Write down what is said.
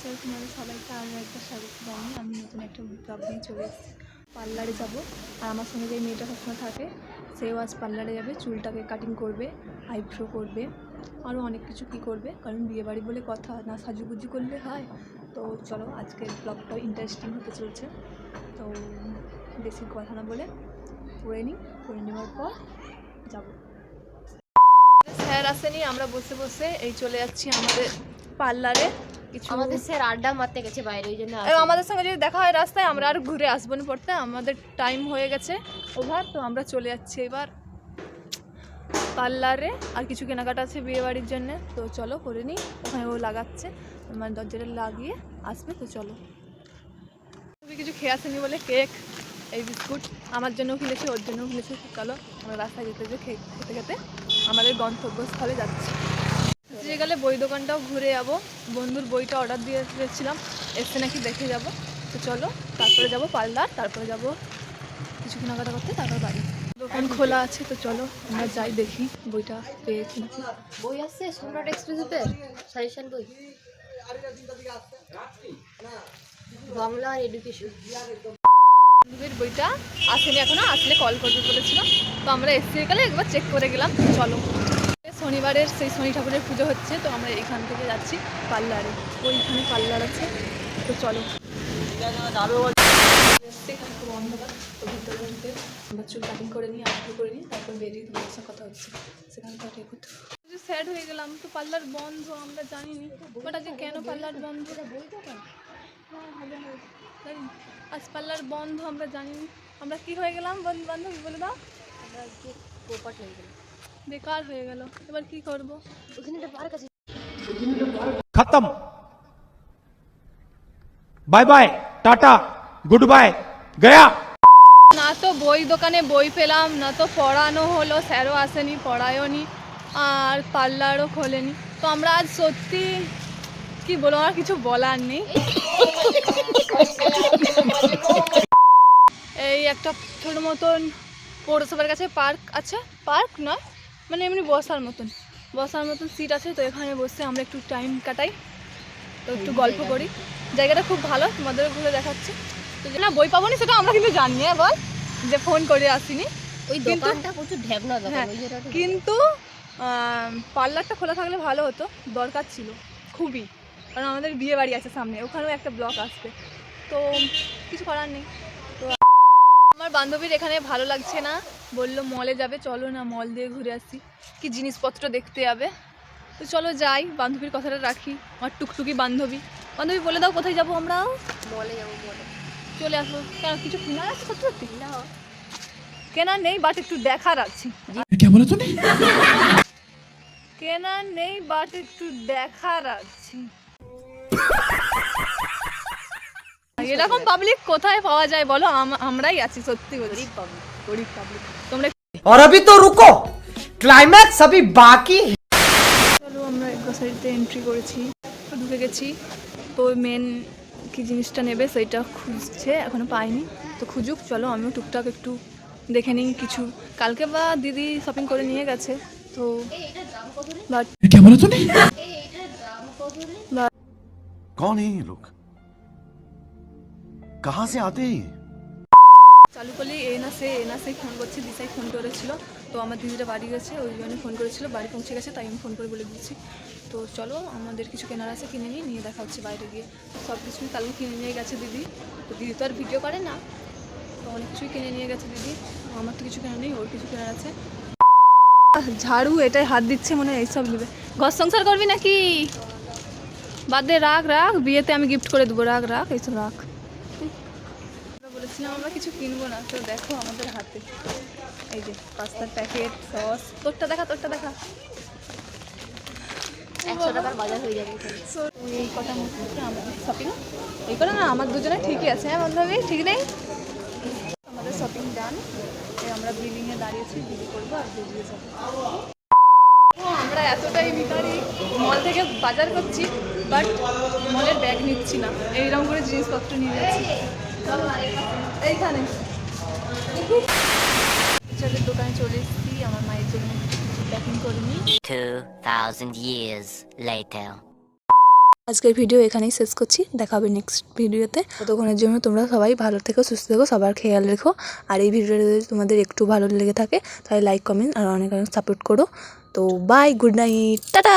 নমস্কার তোমাদের সবাইকে আরও একটা স্বাগত জানাই। আমি নতুন একটা ব্লগ নিয়ে চলে এসেছি। পার্লারে যাব। আর আমার সঙ্গে যে মেয়েটা সবসময় থাকে, সেও আজ পার্লারে যাবে। চুলটাকে কাটিং করবে আইব্রো করবে, আরও অনেক কিছু কী করবে। কারণ বিয়েবাড়ি বলে কথা, না সাজুগুজু করলে হয়। তো চলো, আজকের ব্লগটা ইন্টারেস্টিং হতে চলছে। তো বেশি কথা না বলে পড়ে নিই। পড়ে নেওয়ার পর যাব। স্যার আসেনি, আমরা বসে বসে এই চলে যাচ্ছি আমাদের পার্লারে। কিছু আমাদের স্যার আড্ডা মারতে গেছে বাইরে ওই জন্য আমাদের সঙ্গে যদি দেখা হয় রাস্তায় আমরা আর ঘুরে আসব না পড়তে আমাদের টাইম হয়ে গেছে। ওভার তো আমরা চলে যাচ্ছি এবার পার্লারে। আর কিছু কেনাকাটা আছে বিয়ে বাড়ির জন্য তো চলো করে নিই। ওখানে ও লাগাচ্ছে মানে দরজাটা লাগিয়ে আসবে তো চলো। কিছু খেয়ে আসেনি বলে কেক এই বিস্কুট। আমার জন্য কিনেছে ওর জন্য কিনেছে চলো। আমরা রাস্তায় যেতে যেতে খেতে খেতে আমাদের গন্তব্যস্থলে যাচ্ছি। যে গেলে বই দোকানটাও ঘুরে যাব। বন্ধুর বইটা অর্ডার দিয়ে দিয়েছিলাম এসে নাকি দেখে যাব। তো চলো তারপরে যাব পার্লার তারপরে যাব কিছু কেনাকাটা করতে তারপর বাড়ি। দোকান খোলা আছে তো চলো আমরা যাই দেখি বইটা পেয়েছি বই আছে সম্রাট এক্সপ্রেসিতে সাজেশন বই। বাংলা আর এডুকেশন। বন্ধুদের বইটা আসেনি এখনও আসলে কল করবে বলেছিল। তো আমরা এসে গেলে একবার চেক করে গেলাম। চলো। শনিবারের সেই শনি ঠাকুরের পুজো হচ্ছে, তো আমরা এখান থেকে যাচ্ছি পার্লারে। ওইখানে পার্লার আছে, তো চলো। তো আমরা চুল কাটিং করে আটকে করে নিই তারপর বেরিয়ে কথা হচ্ছে। হয়ে গেলাম, তো পার্লার বন্ধ, আমরা কেন পার্লার না। আজ পার্লার বন্ধ, আমরা আমরা কি হয়ে গেলাম বন্ধু বান্ধব বলে দাও। আমরা আজকে হয়ে গেল বেকার হয়ে গেল। এবার কি করব? ওখানে একটা পার্ক আছে খতম। Bye bye tata good bye Gaya. না তো বই দোকানে বই পেলাম না তো পড়ানো হলো স্যারও আসেনি পড়ায়ওনি আর পার্লারও খোলেনি। তো আমরা আজ সত্যি কি বলো আর কিছু বলার নেই। এই একটা ছোট মতন পৌরসভার কাছে পার্ক আছে? পার্ক নয়? মানে এমনি বসার মতন। বসার মতন সিট আছে তো এখানে বসে আমরা একটু টাইম কাটাই তো একটু গল্প করি। জায়গাটা খুব ভালো তোমাদের ঘুরে দেখাচ্ছি। তো না বই পাবো না সেটা আমরা কিন্তু জানি হ্যাঁ বল? যে ফোন করে আসিনি। ওই কিন্তু- দোকানটা প্রচুর ঢ্যাবনা দোকান হ্যাঁ, কিন্তু পার্লারটা খোলা থাকলে ভালো হতো দরকার ছিল খুবই। কারণ আমাদের বিয়ে বাড়ি আছে সামনে ওখানেও একটা ব্লক আসবে। তো কিছু করার নেই। তো আমার বান্ধবীর এখানে ভালো লাগছে না। বলল মলে যাবে চলো না মল দিয়ে ঘুরে আসি। কি জিনিসপত্র দেখতে যাবে? তো চলো যাই বান্ধবীর কথাটা রাখি আমার টুকটুকি বান্ধবী। বান্ধবী বলে দাও কোথায় যাব আমরা? মলে যাব মলে। চলে আসব কেন কিছু কেনা আছে সত্যি সত্যি? নেই বাট একটু দেখার আছে। কেনা নেই বাট একটু দেখার আছে। এরকম পাবলিক কোথায় পাওয়া যায় বলো? আমরাই আছি সত্যি বলি পাবলিক গরিব পাবলিক তোমরা और अभी तो रुको क्लाइमैक्स अभी बाकी है চলো আমরা গ্রসারিতে এন্ট্রি করেছি ঢুকে গেছি তো মেন কি জিনিসটা নেবে সেইটা খুঁজছে এখনো পাইনি তো খুঁজুক চলো আমিও টুকটাক একটু দেখে নিই কিছু কালকে বা দিদি শপিং করে নিয়ে গেছে তো বাট क्या बोला तूने कौन है ये लोग कहां से आते हैं ये? চালু করলে এ না সে, এ না সে ফোন করছে, দিশাই ফোন করেছিল। তো আমার দিদিটা বাড়ি গেছে, ওই জন্য ফোন করেছিল, বাড়ি পৌঁছে গেছে, তাই আমি ফোন করে বলে দিচ্ছি। তো চলো, আমাদের কিছু কেনার আছে কিনে নিয়ে নিয়ে দেখা হচ্ছে বাইরে গিয়ে। সব কিছুই কালকে কিনে নিয়ে গেছে দিদি। তো দিদি তো আর ভিডিও করে না। তো অনেক কিছুই কিনে নিয়ে গেছে দিদি। আমার তো কিছু কেনা নেই, ওর কিছু কেনার আছে। ঝাড়ু, এটাই হাত দিচ্ছে মনে হয়, এইসব নেবে। ঘর সংসার করবি নাকি? বাদ রাখ রাখ, বিয়েতে আমি গিফট করে দেবো, রাখ রাখ, এইসব রাখ। আমরা বলেছিলাম আমরা কিছু কিনবো না তো দেখো আমাদের হাতে। এই যে পাস্তার প্যাকেট সস। তোরটা দেখা তোরটা দেখা। একশো টাকার বাজার হয়ে যাবে। এই কথা মতো আমাদের শপিং এই করে না আমার দুজনে ঠিকই আছে হ্যাঁ বান্ধবী? ঠিক নেই? আমাদের শপিং ডান আমরা বিল্ডিংয়ে দাঁড়িয়েছি বিলি করব আর বেরিয়ে যাব। আমরা এতটাই ভিখারি। মল থেকে বাজার করছি বাট মলের ব্যাগ নিচ্ছি না। এইরকম করে জিনিসপত্র নিয়ে যাচ্ছি। এইখানে। দোকানে চলে এসেছি আমার মায়ের জন্য প্যাকিং করে নিই। 2,000 years later. আজকের ভিডিও এখানেই শেষ করছি। দেখা হবে নেক্সট ভিডিওতে ততক্ষণের জন্য তোমরা সবাই ভালো থেকো সুস্থ থেকো সবার খেয়াল রেখো। আর এই ভিডিওটা যদি তোমাদের একটু ভালো লেগে থাকে তাহলে লাইক কমেন্ট আর অনেক অনেক সাপোর্ট করো। তো বাই গুড নাইট টাটা